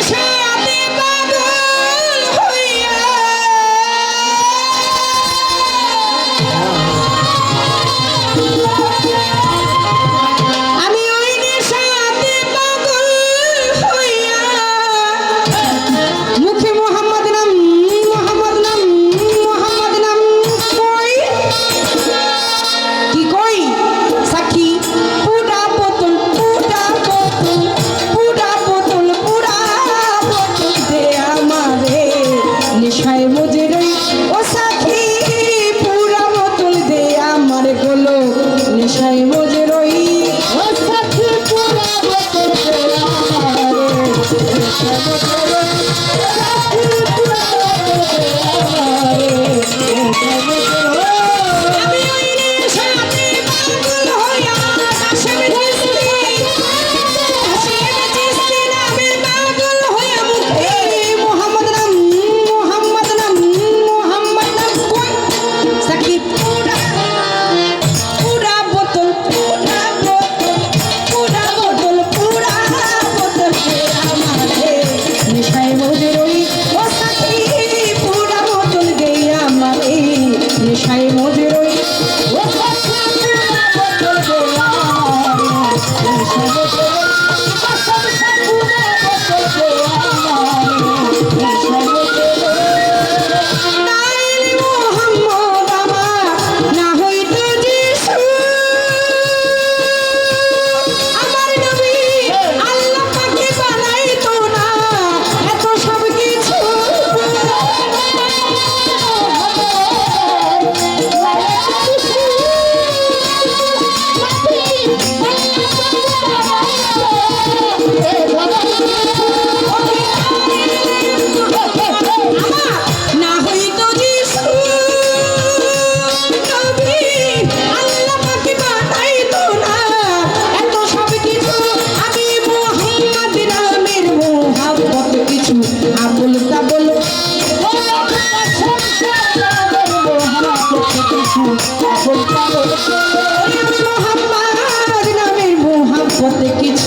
নেশাতে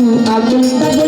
I'm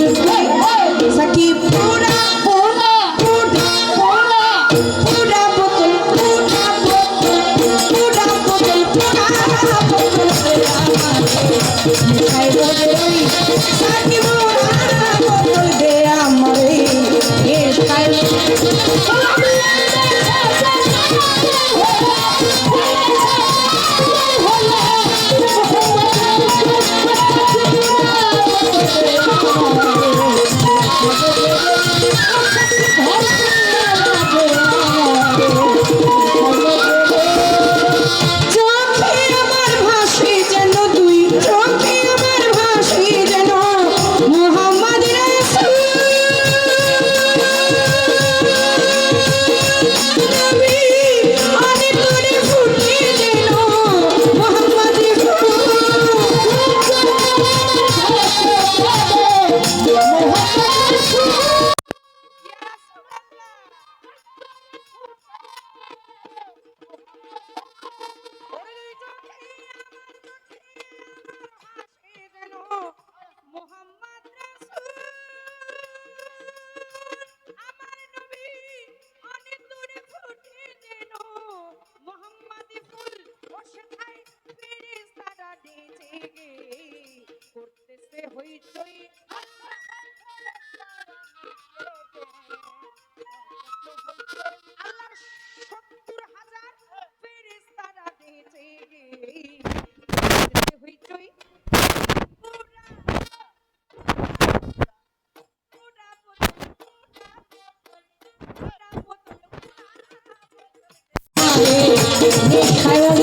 পুরা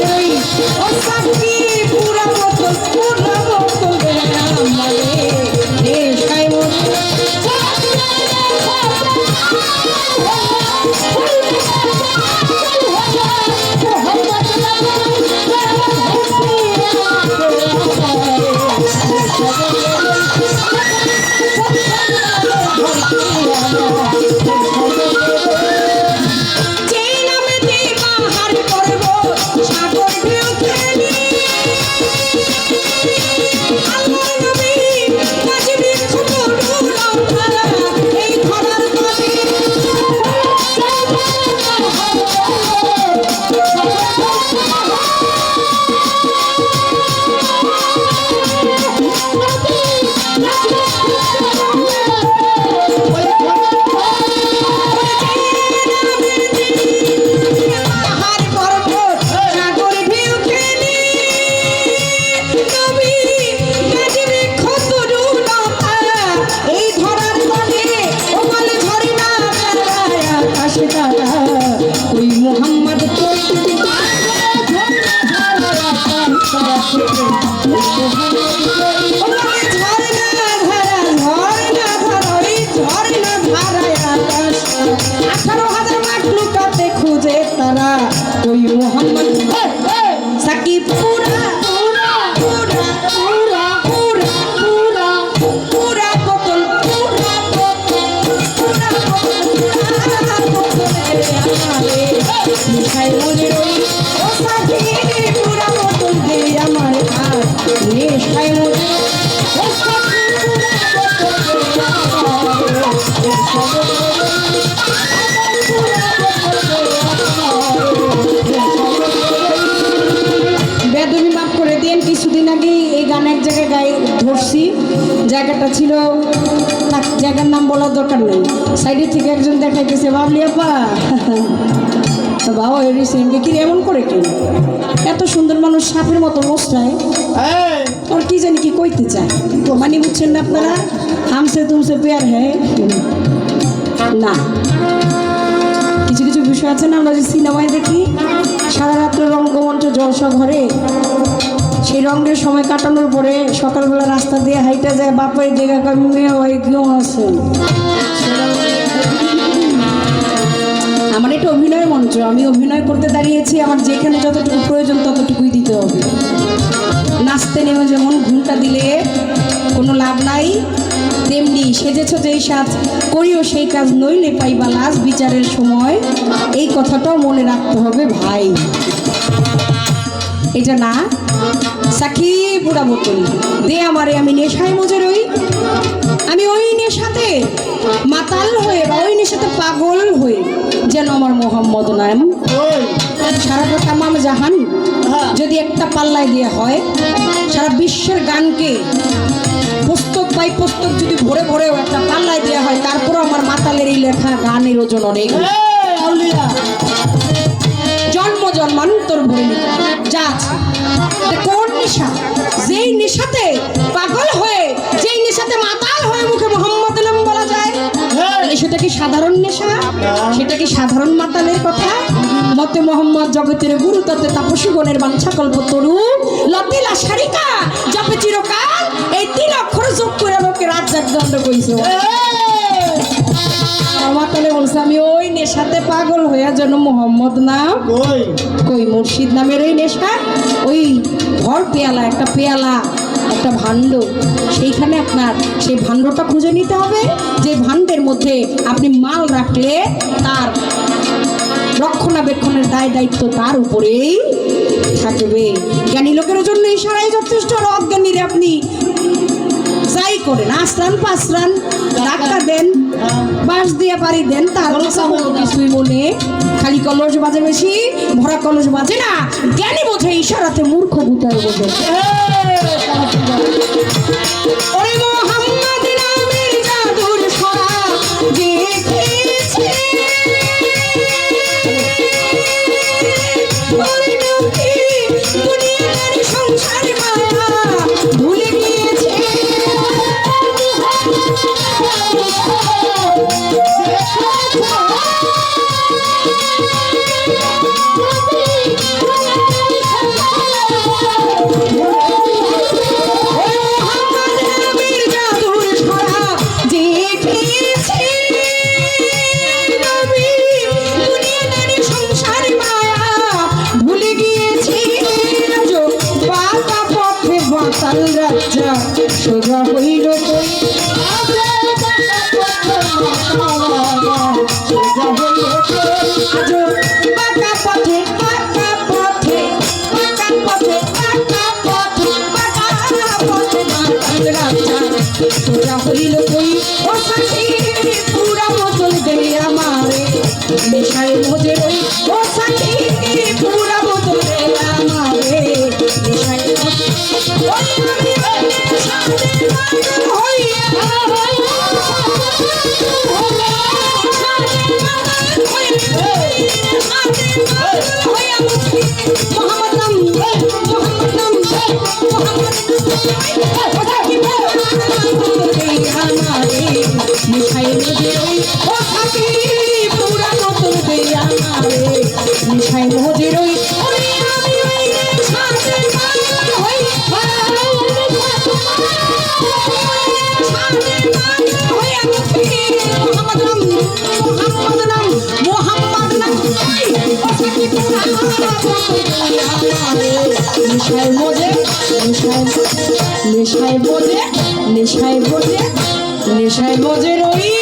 Thank you. জায়গাটা ছিল তার জায়গার নাম বলার দরকার নেই। সাইডে থেকে একজন দেখাইতেছে বাবলি আপা। তো বাবা ওই রিসেন্টলি কি এমন করে কি? এত সুন্দর মানুষ সাপের মতো মোস্টায় ওর কি জানি কি কইতে চায়। মানে বুঝছেন না আপনারা? হামসে তুমসে পেয়ার হ্যাঁ? না। কিছু কিছু বিষয় আছে না আমরা যে সিনেমায় দেখি সারা রাত্র রঙ্গমঞ্চ জলসা ঘরে। সেই রঙের সময় কাটানোর পরে সকালবেলা রাস্তা দিয়ে হাইটা যায়, বাপের জায়গা কমে ওই কেউ আছেন আমার এটা অভিনয় মন্ত্র আমি অভিনয় করতে দাঁড়িয়েছি, আমার যেখানে যতটুকু প্রয়োজন ততটুকুই দিতে হবে। নাচতে নেমে যেমন ঘুমটা দিলে কোনো লাভ নাই, তেমনি সেজেছ যেই সাজ, করিও সেই কাজ, নইলে পাইবা লাশ বিচারের সময়। এই কথাটাও মনে রাখতে হবে ভাই। এটা না? সাকি বুড়া বোতল দে আমারে আমি নেশায় মজে রই আমি ওই নেশাতে মাতাল হয়ে বা ওই নেশাতে পাগল হয়ে যেন আমার মোহাম্মদ নাম সারাটা তামাম জাহান যদি একটা পাল্লায় দেওয়া হয় সারা বিশ্বের গানকে পুস্তক বাই পুস্তক যদি ভরে ভরেও একটা পাল্লায় দেওয়া হয় তারপরও আমার মাতালের এই লেখা গানের ওজন অনেক। জন্মান্তর ভরে নিতে যা আছে। কোন নেশা? যেই নেশাতে পাগল হয়ে যেই নেশাতে মাতাল হয়ে মুখে মোহাম্মদ নাম বলা যায় সেটা কি সাধারণ নেশা? সেটা কি সাধারণ মাতালের কথা? মতে মোহাম্মদ জগতের গুরু ততে তাপসীগণের বাঞ্ছা কল্প তরু লতিলা সারিকা জপে চিরকাল এই তিন অক্ষর যোগ করে লোকে রাজ্জাক দণ্ড কইছে মাতালে বলছে আমি ওই নেশাতে পাগল হইয়া যেন মোহাম্মদ নাম কই? মুর্শিদ নামের ওই নেশা ওই ভর পেয়ালা একটা পেয়ালা একটা ভাণ্ড। সেইখানে আপনার সেই ভাণ্ডটা খুঁজে নিতে হবে। যে ভাণ্ডের মধ্যে আপনি মাল রাখলে তার রক্ষণাবেক্ষণের দায় দায়িত্ব তার উপরেই থাকবে। জ্ঞানী লোকের জন্য ইশারাই যথেষ্ট অজ্ঞানীরে আপনি করেন। আসরান পাসরান ধাক্কা দেন বাঁশ দিয়ে পারি দেন তার কিছুই মনে। খালি কলস বাজে বেশি ভরা কলস বাজে না। জ্ঞানী বোঝে ইশারাতে মূর্খ বুতার বোঝে ওরে মোহাম্মদ নামের জাদুর ছড়া দেখেছি আজও পাকা নেশায় বোঝে নেশায় নেশায় বোঝে নেশায় বোঝে নেশায় বোঝে রই।